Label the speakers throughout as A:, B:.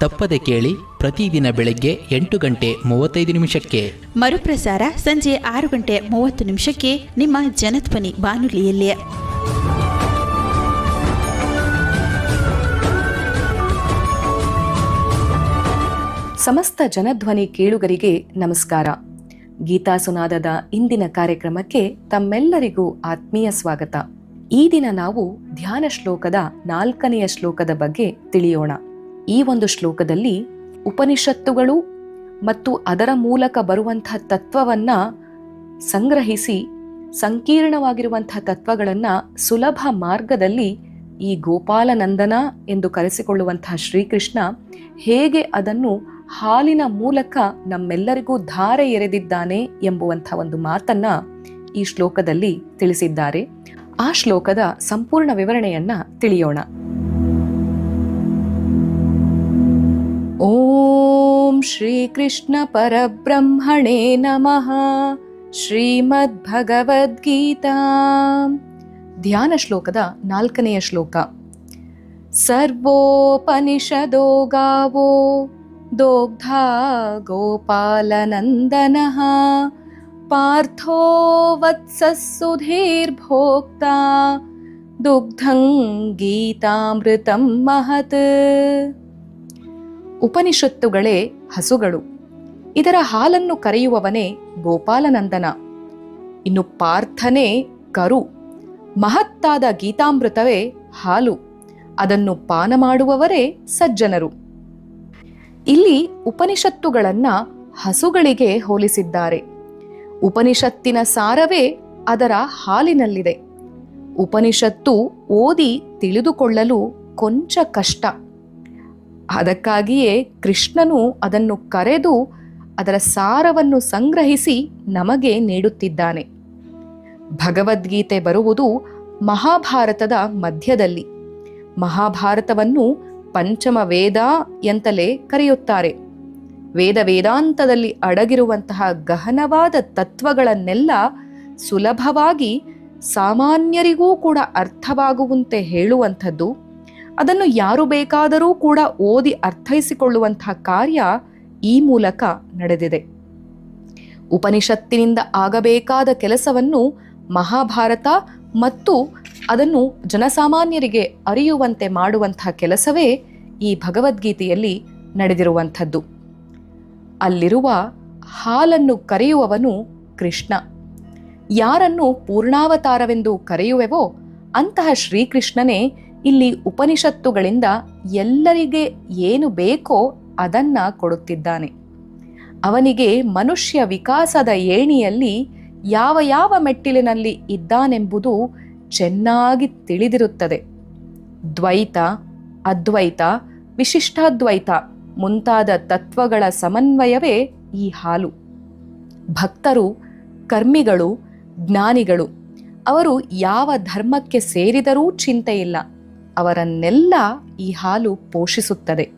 A: ತಪ್ಪದೆ ಕೇಳಿ ಪ್ರತಿದಿನ ಬೆಳಗ್ಗೆ ಎಂಟು ಗಂಟೆ ಮೂವತ್ತೈದು ನಿಮಿಷಕ್ಕೆ.
B: ಮರುಪ್ರಸಾರ ಸಂಜೆ ಆರು ಗಂಟೆ ಮೂವತ್ತು ನಿಮಿಷಕ್ಕೆ ನಿಮ್ಮ ಜನಧ್ವನಿ ಬಾನುಲಿಯಲ್ಲಿ.
C: ಸಮಸ್ತ ಜನಧ್ವನಿ ಕೇಳುಗರಿಗೆ ನಮಸ್ಕಾರ. ಗೀತಾ ಸುನಾದದ ಇಂದಿನ ಕಾರ್ಯಕ್ರಮಕ್ಕೆ ತಮ್ಮೆಲ್ಲರಿಗೂ ಆತ್ಮೀಯ ಸ್ವಾಗತ. ಈ ದಿನ ನಾವು ಧ್ಯಾನ ಶ್ಲೋಕದ ನಾಲ್ಕನೆಯ ಶ್ಲೋಕದ ಬಗ್ಗೆ ತಿಳಿಯೋಣ. ಈ ಒಂದು ಶ್ಲೋಕದಲ್ಲಿ ಉಪನಿಷತ್ತುಗಳು ಮತ್ತು ಅದರ ಮೂಲಕ ಬರುವಂತಹ ತತ್ವವನ್ನು ಸಂಗ್ರಹಿಸಿ ಸಂಕೀರ್ಣವಾಗಿರುವಂತಹ ತತ್ವಗಳನ್ನು ಸುಲಭ ಮಾರ್ಗದಲ್ಲಿ ಈ ಗೋಪಾಲನಂದನ ಎಂದು ಕರೆಸಿಕೊಳ್ಳುವಂತಹ ಶ್ರೀಕೃಷ್ಣ ಹೇಗೆ ಅದನ್ನು ಹಾಲಿನ ಮೂಲಕ ನಮ್ಮೆಲ್ಲರಿಗೂ ಧಾರೆ ಎರೆದಿದ್ದಾನೆ ಎಂಬುವಂಥ ಒಂದು ಮಾತನ್ನ ಈ ಶ್ಲೋಕದಲ್ಲಿ ತಿಳಿಸಿದ್ದಾರೆ. ಆ ಶ್ಲೋಕದ ಸಂಪೂರ್ಣ ವಿವರಣೆಯನ್ನ ತಿಳಿಯೋಣ. ಓಂ ಶ್ರೀಕೃಷ್ಣ ಪರಬ್ರಹ್ಮಣೇ ನಮಃ ಶ್ರೀಮದ್ಭಗವದ್ಗೀತಾ ಧ್ಯಾನ ಶ್ಲೋಕದ ನಾಲ್ಕನೆಯ ಶ್ಲೋಕ ಸರ್ವೋಪನಿಷದೋ ಗಾವೋ दोग्धा गोपालनन्दनः पार्थो वत्सः सुधीर्भोक्ता दुग्धं ಗೀತಾಮೃತಂ ಮಹತ್ ಉಪನಿಷತ್ತುಗಳೇ ಹಸುಗಳು. ಇದರ ಹಾಲನ್ನು ಕರೆಯುವವನೇ ಗೋಪಾಲನಂದನ. ಇನ್ನು ಪಾರ್ಥನೇ ಕರು. ಮಹತ್ತಾದ ಗೀತಾಮೃತವೇ ಹಾಲು. ಅದನ್ನು ಪಾನ ಮಾಡುವವರೇ ಸಜ್ಜನರು. ಇಲ್ಲಿ ಉಪನಿಷತ್ತುಗಳನ್ನ ಹಸುಗಳಿಗೆ ಹೋಲಿಸಿದ್ದಾರೆ. ಉಪನಿಷತ್ತಿನ ಸಾರವೇ ಅದರ ಹಾಲಿನಲ್ಲಿದೆ. ಉಪನಿಷತ್ತು ಓದಿ ತಿಳಿದುಕೊಳ್ಳಲು ಕೊಂಚ ಕಷ್ಟ. ಅದಕ್ಕಾಗಿಯೇ ಕೃಷ್ಣನು ಅದನ್ನು ಕರೆದು ಅದರ ಸಾರವನ್ನು ಸಂಗ್ರಹಿಸಿ ನಮಗೆ ನೀಡುತ್ತಿದ್ದಾನೆ. ಭಗವದ್ಗೀತೆ ಬರುವುದು ಮಹಾಭಾರತದ ಮಧ್ಯದಲ್ಲಿ. ಮಹಾಭಾರತವನ್ನು ಪಂಚಮ ವೇದ ಎಂತಲೇ ಕರೆಯುತ್ತಾರೆ. ವೇದ ವೇದಾಂತದಲ್ಲಿ ಅಡಗಿರುವಂತಹ ಗಹನವಾದ ತತ್ವಗಳನ್ನೆಲ್ಲ ಸುಲಭವಾಗಿ ಸಾಮಾನ್ಯರಿಗೂ ಕೂಡ ಅರ್ಥವಾಗುವಂತೆ ಹೇಳುವಂಥದ್ದು ಅದನ್ನು ಯಾರು ಬೇಕಾದರೂ ಕೂಡ ಓದಿ ಅರ್ಥೈಸಿಕೊಳ್ಳುವಂತಹ ಕಾರ್ಯ ಈ ಮೂಲಕ ನಡೆದಿದೆ. ಉಪನಿಷತ್ತಿನಿಂದ ಆಗಬೇಕಾದ ಕೆಲಸವನ್ನು ಮಹಾಭಾರತ ಮತ್ತು ಅದನ್ನು ಜನಸಾಮಾನ್ಯರಿಗೆ ಅರಿಯುವಂತೆ ಮಾಡುವಂತಹ ಕೆಲಸವೇ ಈ ಭಗವದ್ಗೀತೆಯಲ್ಲಿ ನಡೆದಿರುವಂಥದ್ದು. ಅಲ್ಲಿರುವ ಹಾಲನ್ನು ಕರೆಯುವವನು ಕೃಷ್ಣ. ಯಾರನ್ನು ಪೂರ್ಣಾವತಾರವೆಂದು ಕರೆಯುವೆವೋ ಅಂತಹ ಶ್ರೀಕೃಷ್ಣನೇ ಇಲ್ಲಿ ಉಪನಿಷತ್ತುಗಳಿಂದ ಎಲ್ಲರಿಗೆ ಏನು ಬೇಕೋ ಅದನ್ನ ಕೊಡುತ್ತಿದ್ದಾನೆ. ಅವನಿಗೆ ಮನುಷ್ಯ ವಿಕಾಸದ ಏಣಿಯಲ್ಲಿ ಯಾವ ಯಾವ ಮೆಟ್ಟಿಲಿನಲ್ಲಿ ಇದ್ದಾನೆಂಬುದು ಚೆನ್ನಾಗಿ ತಿಳಿದಿರುತ್ತದೆ. ದ್ವೈತ, ಅದ್ವೈತ, ವಿಶಿಷ್ಟಾದ್ವೈತ ಮುಂತಾದ ತತ್ವಗಳ ಸಮನ್ವಯವೇ ಈ ಹಾಲು. ಭಕ್ತರು, ಕರ್ಮಿಗಳು, ಜ್ಞಾನಿಗಳು ಅವರು ಯಾವ ಧರ್ಮಕ್ಕೆ ಸೇರಿದರೂ ಚಿಂತೆಯಿಲ್ಲ. ಅವರನ್ನೆಲ್ಲ ಈ ಹಾಲು ಪೋಷಿಸುತ್ತದೆ.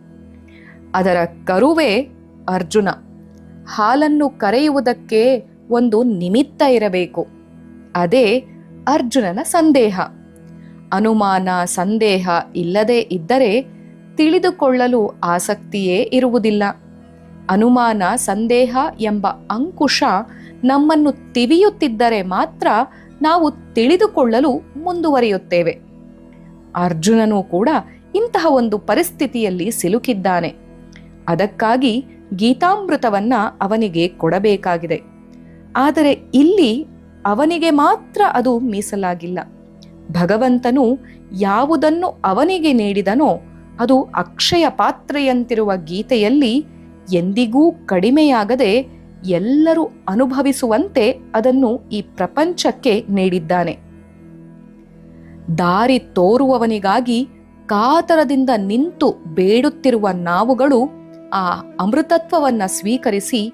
C: ಅದರ ಕರುವೇ ಅರ್ಜುನ. ಹಾಲನ್ನು ಕರೆಯುವುದಕ್ಕೆ ಒಂದು ನಿಮಿತ್ತ ಇರಬೇಕು. ಅದೇ ಅರ್ಜುನನ ಸಂದೇಹ. ಅನುಮಾನ, ಸಂದೇಹ ಇಲ್ಲದೆ ಇದ್ದರೆ ತಿಳಿದುಕೊಳ್ಳಲು ಆಸಕ್ತಿಯೇ ಇರುವುದಿಲ್ಲ. ಅನುಮಾನ, ಸಂದೇಹ ಎಂಬ ಅಂಕುಶ ನಮ್ಮನ್ನು ತಿವಿಯುತ್ತಿದ್ದರೆ ಮಾತ್ರ ನಾವು ತಿಳಿದುಕೊಳ್ಳಲು ಮುಂದುವರಿಯುತ್ತೇವೆ. ಅರ್ಜುನನು ಕೂಡ ಇಂತಹ ಒಂದು ಪರಿಸ್ಥಿತಿಯಲ್ಲಿ ಸಿಲುಕಿದ್ದಾನೆ. ಅದಕ್ಕಾಗಿ ಗೀತಾಮೃತವನ್ನ ಅವನಿಗೆ ಕೊಡಬೇಕಾಗಿದೆ. ಆದರೆ ಇಲ್ಲಿ ಅವನಿಗೆ ಮಾತ್ರ ಅದು ಮೀಸಲಾಗಿಲ್ಲ. ಭಗವಂತನು ಯಾವುದನ್ನು ಅವನಿಗೆ ನೀಡಿದನೋ ಅದು ಅಕ್ಷಯ ಪಾತ್ರೆಯಂತಿರುವ ಗೀತೆಯಲ್ಲಿ ಎಂದಿಗೂ ಕಡಿಮೆಯಾಗದೆ ಎಲ್ಲರೂ ಅನುಭವಿಸುವಂತೆ ಅದನ್ನು ಈ ಪ್ರಪಂಚಕ್ಕೆ ನೀಡಿದ್ದಾನೆ. ದಾರಿ ತೋರುವವನಿಗಾಗಿ ಕಾತರದಿಂದ ನಿಂತು ಬೇಡುತ್ತಿರುವ ನಾವುಗಳು ಆ ಅಮೃತತ್ವವನ್ನು ಸ್ವೀಕರಿಸಿ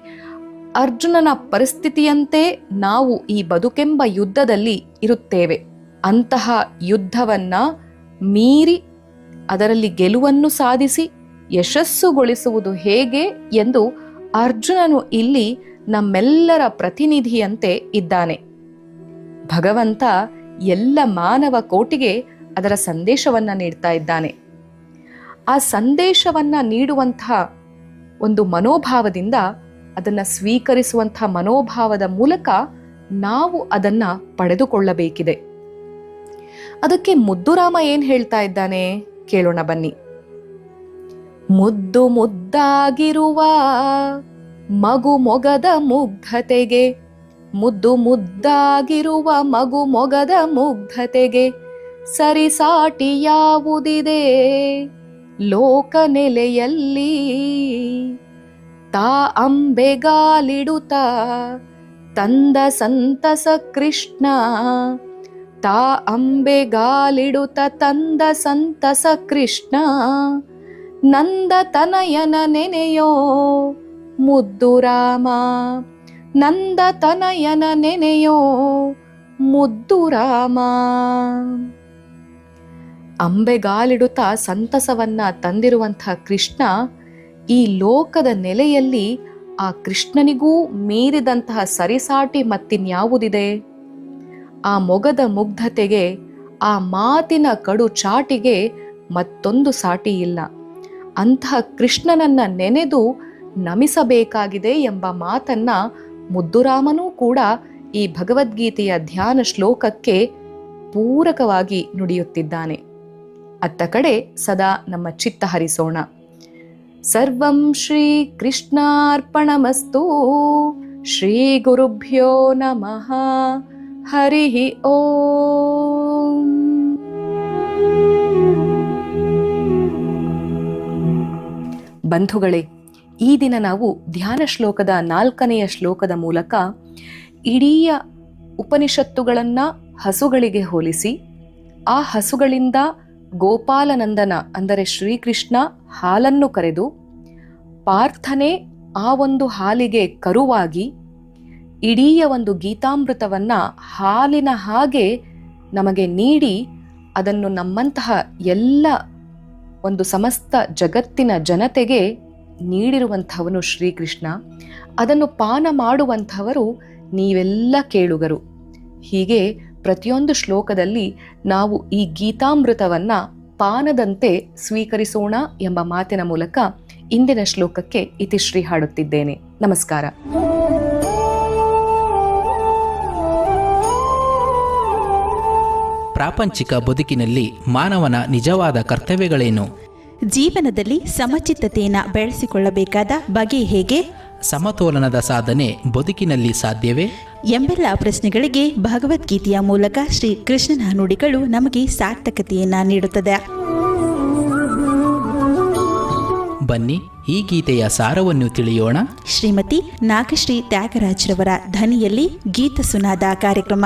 C: ಅರ್ಜುನನ ಪರಿಸ್ಥಿತಿಯಂತೆ ನಾವು ಈ ಬದುಕೆಂಬ ಯುದ್ಧದಲ್ಲಿ ಇರುತ್ತೇವೆ. ಅಂತಹ ಯುದ್ಧವನ್ನ ಮೀರಿ ಅದರಲ್ಲಿ ಗೆಲುವನ್ನು ಸಾಧಿಸಿ ಯಶಸ್ಸುಗೊಳಿಸುವುದು ಹೇಗೆ ಎಂದು ಅರ್ಜುನನು ಇಲ್ಲಿ ನಮ್ಮೆಲ್ಲರ ಪ್ರತಿನಿಧಿಯಂತೆ ಇದ್ದಾನೆ. ಭಗವಂತ ಎಲ್ಲ ಮಾನವ ಕೋಟಿಗೆ ಅದರ ಸಂದೇಶವನ್ನ ನೀಡ್ತಾ ಇದ್ದಾನೆ. ಆ ಸಂದೇಶವನ್ನ ನೀಡುವಂತಹ ಒಂದು ಮನೋಭಾವದಿಂದ ಅದನ್ನ ಸ್ವೀಕರಿಸುವಂತಹ ಮನೋಭಾವದ ಮೂಲಕ ನಾವು ಅದನ್ನ ಪಡೆದುಕೊಳ್ಳಬೇಕಿದೆ. ಅದಕ್ಕೆ ಮುದ್ದುರಾಮ ಏನು ಹೇಳ್ತಾ ಇದ್ದಾನೆ ಕೇಳೋಣ ಬನ್ನಿ. ಮುದ್ದು ಮುದ್ದಾಗಿರುವ ಮಗು ಮೊಗದ ಮುಗ್ಧತೆಗೆ ಮುದ್ದು ಮುದ್ದಾಗಿರುವ ಮಗು ಮೊಗದ ಮುಗ್ಧತೆಗೆ ಸರಿಸಾಟಿ ಯಾವುದಿದೆ? ಲೋಕ ನೆಲೆಯಲ್ಲಿ ತಾ ಅಂಬೆಗಾಲಿಡುತ್ತ ತಂದ ಸಂತಸ ಕೃಷ್ಣ. ತಾ ಅಂಬೆಗಾಲಿಡುತ್ತ ತಂದ ಸಂತಸ ಕೃಷ್ಣ. ನಂದ ತನಯನ ನೆನೆಯೋ ಮುದ್ದು ರಾಮ. ನಂದ ತನಯನ ನೆನೆಯೋ ಮುದ್ದು ರಾಮ. ಅಂಬೆಗಾಲಿಡುತ್ತಾ ಸಂತಸವನ್ನ ತಂದಿರುವಂಥ ಕೃಷ್ಣ ಈ ಲೋಕದ ನೆಲೆಯಲ್ಲಿ ಆ ಕೃಷ್ಣನಿಗೂ ಮೀರಿದಂತಹ ಸರಿಸಾಟಿ ಮತ್ತಿನ್ಯಾವುದಿದೆ? ಆ ಮೊಗದ ಮುಗ್ಧತೆಗೆ, ಆ ಮಾತಿನ ಕಡು ಚಾಟಿಗೆ ಮತ್ತೊಂದು ಸಾಟಿ ಇಲ್ಲ. ಅಂತಹ ಕೃಷ್ಣನನ್ನ ನೆನೆದು ನಮಿಸಬೇಕಾಗಿದೆ ಎಂಬ ಮಾತನ್ನ ಮುದ್ದುರಾಮನೂ ಕೂಡ ಈ ಭಗವದ್ಗೀತೆಯ ಧ್ಯಾನ ಶ್ಲೋಕಕ್ಕೆ ಪೂರಕವಾಗಿ ನುಡಿಯುತ್ತಿದ್ದಾನೆ. ಅತ್ತ ಕಡೆ ಸದಾ ನಮ್ಮ ಚಿತ್ತ ಹರಿಸೋಣ. ಸರ್ವಂ ಶ್ರೀ ಕೃಷ್ಣಾರ್ಪಣಮಸ್ತು ಶ್ರೀ ಗುರುಭ್ಯೋ ನಮಃ. ಹರಿ ಓಂ. ಬಂಧುಗಳೇ ಈ ದಿನ ನಾವು ಧ್ಯಾನ ಶ್ಲೋಕದ ನಾಲ್ಕನೆಯ ಶ್ಲೋಕದ ಮೂಲಕ ಇಡೀ ಉಪನಿಷತ್ತುಗಳನ್ನು ಹಸುಗಳಿಗೆ ಹೋಲಿಸಿ, ಆ ಹಸುಗಳಿಂದ ಗೋಪಾಲನಂದನ, ಅಂದರೆ ಶ್ರೀಕೃಷ್ಣ ಹಾಲನ್ನು ಕರೆದು, ಪಾರ್ಥನೆ ಆ ಒಂದು ಹಾಲಿಗೆ ಕರುವಾಗಿ ಇಡೀ ಒಂದು ಗೀತಾಮೃತವನ್ನು ಹಾಲಿನ ಹಾಗೆ ನಮಗೆ ನೀಡಿ, ಅದನ್ನು ನಮ್ಮಂತಹ ಎಲ್ಲ ಒಂದು ಸಮಸ್ತ ಜಗತ್ತಿನ ಜನತೆಗೆ ನೀಡಿರುವಂಥವನು ಶ್ರೀಕೃಷ್ಣ. ಅದನ್ನು ಪಾನ ಮಾಡುವಂಥವರು ನೀವೆಲ್ಲ ಕೇಳುಗರು. ಹೀಗೆ ಪ್ರತಿಯೊಂದು ಶ್ಲೋಕದಲ್ಲಿ ನಾವು ಈ ಗೀತಾಮೃತವನ್ನು ಪಾನದಂತೆ ಸ್ವೀಕರಿಸೋಣ ಎಂಬ ಮಾತಿನ ಮೂಲಕ ಇಂದಿನ ಶ್ಲೋಕಕ್ಕೆ ಇತಿಶ್ರೀ ಹಾಡುತ್ತಿದ್ದೇನೆ. ನಮಸ್ಕಾರ.
A: ಪ್ರಾಪಂಚಿಕ ಬದುಕಿನಲ್ಲಿ ಮಾನವನ ನಿಜವಾದ ಕರ್ತವ್ಯಗಳೇನು?
B: ಜೀವನದಲ್ಲಿ ಸಮಚಿತ್ತತೆಯನ್ನು ಬೆಳೆಸಿಕೊಳ್ಳಬೇಕಾದ ಬಗೆ ಹೇಗೆ?
A: ಸಮತೋಲನದ ಸಾಧನೆ ಬದುಕಿನಲ್ಲಿ ಸಾಧ್ಯವೇ?
B: ಎಂಬೆಲ್ಲ ಪ್ರಶ್ನೆಗಳಿಗೆ ಭಗವದ್ಗೀತೆಯ ಮೂಲಕ ಶ್ರೀ ಕೃಷ್ಣನ ನುಡಿಗಳು ನಮಗೆ ಸಾರ್ಥಕತೆಯನ್ನು ನೀಡುತ್ತದೆ.
A: ಬನ್ನಿ ಈ ಗೀತೆಯ ಸಾರವನ್ನು ತಿಳಿಯೋಣ.
B: ಶ್ರೀಮತಿ ನಾಗಶ್ರೀ ತ್ಯಾಗರಾಜ್ರವರ ಧ್ವನಿಯಲ್ಲಿ ಗೀತ ಸುನಾದ ಕಾರ್ಯಕ್ರಮ.